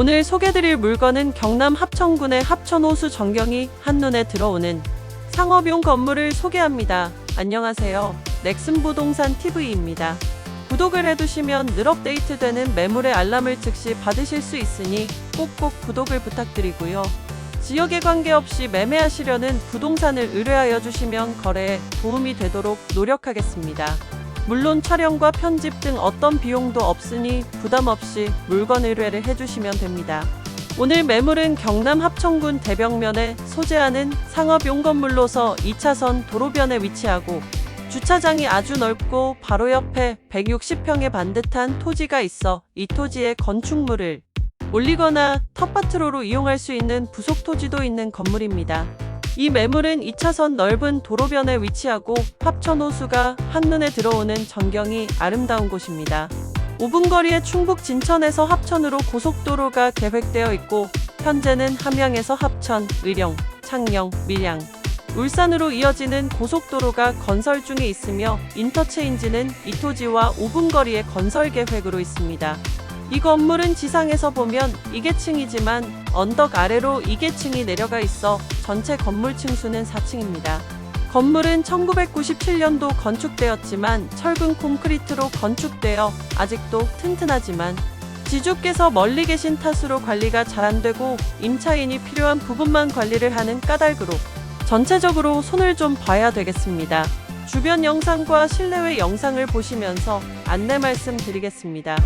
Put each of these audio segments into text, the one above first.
오늘 소개드릴 물건은 경남 합천군의 합천호수 전경이 한눈에 들어오는 상업용 건물을 소개합니다. 안녕하세요. 넥슨 부동산 TV입니다. 구독을 해두시면 늘 업데이트되는 매물의 알람을 즉시 받으실 수 있으니 꼭꼭 구독을 부탁드리고요. 지역에 관계없이 매매하시려는 부동산을 의뢰하여 주시면 거래에 도움이 되도록 노력하겠습니다. 물론 촬영과 편집 등 어떤 비용도 없으니 부담 없이 물건 의뢰를 해주시면 됩니다. 오늘 매물은 경남 합천군 대벽면에 소재하는 상업용 건물로서 2차선 도로변에 위치하고 주차장이 아주 넓고 바로 옆에 160평의 반듯한 토지가 있어 이 토지에 건축물을 올리거나 텃밭으로로 이용할 수 있는 부속 토지도 있는 건물입니다. 이 매물은 2차선 넓은 도로변에 위치하고 합천호수가 한눈에 들어오는 전경이 아름다운 곳입니다. 5분 거리에 충북 진천에서 합천으로 고속도로가 계획되어 있고 현재는 함양에서 합천, 의령, 창녕, 밀양, 울산으로 이어지는 고속도로가 건설 중에 있으며 인터체인지는 이 토지와 5분 거리에 건설 계획으로 있습니다. 이 건물은 지상에서 보면 2계층이지만 언덕 아래로 2계층이 내려가 있어 전체 건물 층수는 4층입니다. 건물은 1997년도 건축되었지만 철근 콘크리트로 건축되어 아직도 튼튼하지만 지주께서 멀리 계신 탓으로 관리가 잘 안 되고 임차인이 필요한 부분만 관리를 하는 까닭으로 전체적으로 손을 좀 봐야 되겠습니다. 주변 영상과 실내외 영상을 보시면서 안내 말씀 드리겠습니다.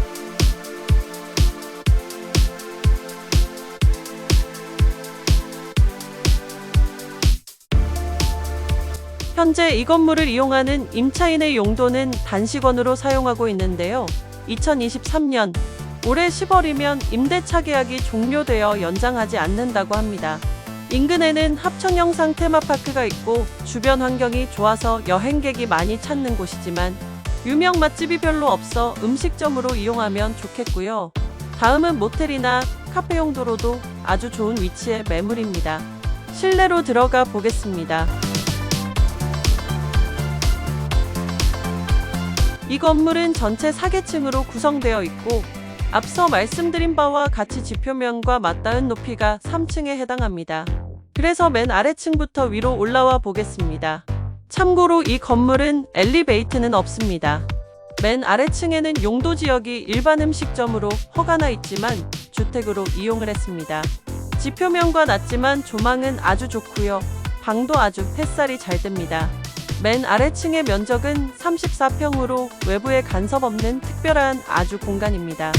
현재 이 건물을 이용하는 임차인의 용도는 단식원으로 사용하고 있는데요. 2023년 올해 10월이면 임대차 계약이 종료되어 연장하지 않는다고 합니다. 인근에는 합천영상 테마파크가 있고 주변 환경이 좋아서 여행객이 많이 찾는 곳이지만 유명 맛집이 별로 없어 음식점으로 이용하면 좋겠고요. 다음은 모텔이나 카페 용도로도 아주 좋은 위치의 매물입니다. 실내로 들어가 보겠습니다. 이 건물은 전체 4계층으로 구성되어 있고 앞서 말씀드린 바와 같이 지표면과 맞닿은 높이가 3층에 해당합니다. 그래서 맨 아래층부터 위로 올라와 보겠습니다. 참고로 이 건물은 엘리베이트는 없습니다. 맨 아래층에는 용도 지역이 일반 음식점으로 허가나 있지만 주택으로 이용을 했습니다. 지표면과 낮지만 조망은 아주 좋고요. 방도 아주 햇살이 잘 듭니다. 맨 아래층의 면적은 34평으로 외부에 간섭 없는 특별한 아주 공간입니다.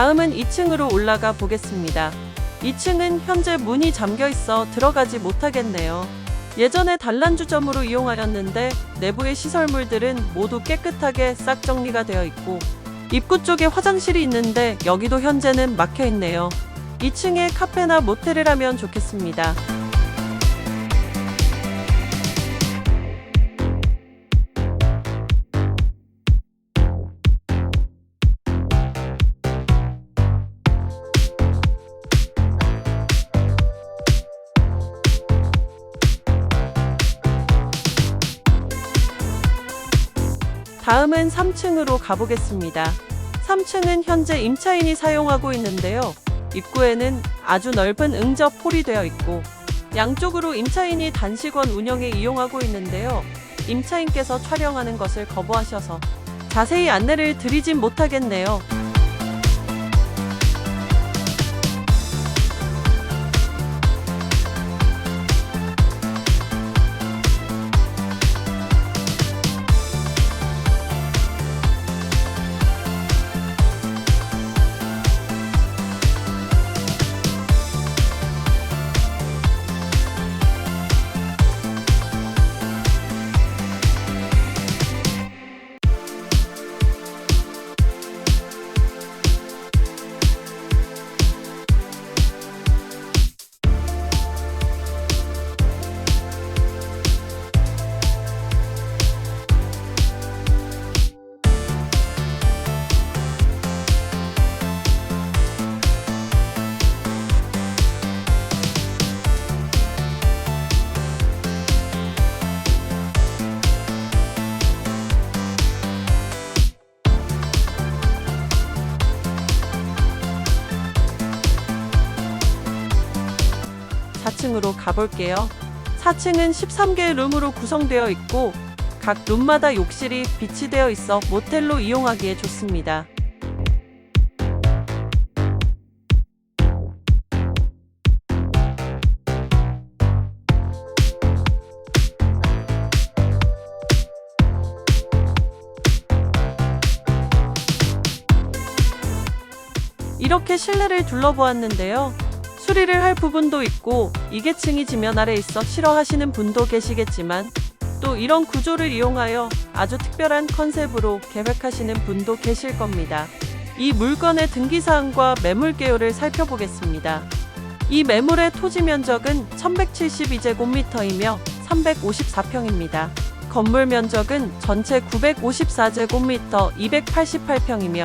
다음은 2층으로 올라가 보겠습니다. 2층은 현재 문이 잠겨 있어 들어가지 못하겠네요. 예전에 단란주점으로 이용하였는데 내부의 시설물들은 모두 깨끗하게 싹 정리가 되어 있고 입구 쪽에 화장실이 있는데 여기도 현재는 막혀 있네요. 2층에 카페나 모텔을 하면 좋겠습니다. 다음은 3층으로 가보겠습니다. 3층은 현재 임차인이 사용하고 있는데요. 입구에는 아주 넓은 응접 홀이 되어 있고 양쪽으로 임차인이 단식원 운영에 이용하고 있는데요. 임차인께서 촬영하는 것을 거부하셔서 자세히 안내를 드리진 못하겠네요. 4층으로 가볼게요. 4층은 13개의 룸으로 구성되어 있고 각 룸마다 욕실이 비치되어 있어 모텔로 이용하기에 좋습니다. 이렇게 실내를 둘러보았는데요. 수리를 할 부분도 있고 이게 층이 지면 아래 있어 싫어하시는 분도 계시겠지만 또 이런 구조를 이용하여 아주 특별한 컨셉으로 계획하시는 분도 계실 겁니다. 이 물건의 등기사항과 매물 개요를 살펴보겠습니다. 이 매물의 토지 면적은 1172제곱미터이며 354평입니다. 건물 면적은 전체 954제곱미터 288평이며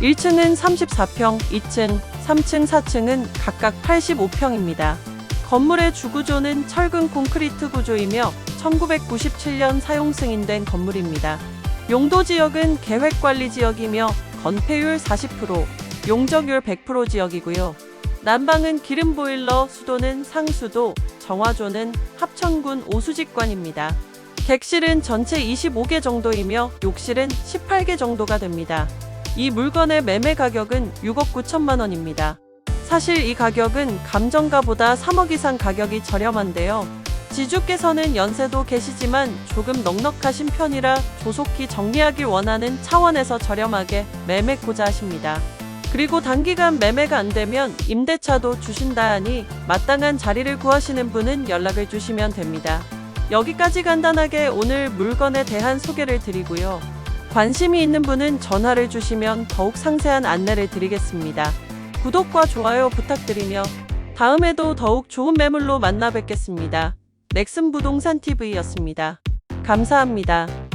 1층은 34평, 2층, 3층, 4층은 각각 85평입니다. 건물의 주구조는 철근 콘크리트 구조이며 1997년 사용 승인된 건물입니다. 용도 지역은 계획관리 지역이며 건폐율 40%, 용적률 100% 지역이고요. 난방은 기름 보일러, 수도는 상수도, 정화조는 합천군 오수직관입니다. 객실은 전체 25개 정도이며 욕실은 18개 정도가 됩니다. 이 물건의 매매 가격은 6억 9천만 원입니다. 사실 이 가격은 감정가보다 3억 이상 가격이 저렴한데요. 지주께서는 연세도 계시지만 조금 넉넉하신 편이라 조속히 정리하길 원하는 차원에서 저렴하게 매매고자 하십니다. 그리고 단기간 매매가 안 되면 임대차도 주신다 하니 마땅한 자리를 구하시는 분은 연락을 주시면 됩니다. 여기까지 간단하게 오늘 물건에 대한 소개를 드리고요. 관심이 있는 분은 전화를 주시면 더욱 상세한 안내를 드리겠습니다. 구독과 좋아요 부탁드리며 다음에도 더욱 좋은 매물로 만나 뵙겠습니다. 넥슨 부동산 TV였습니다. 감사합니다.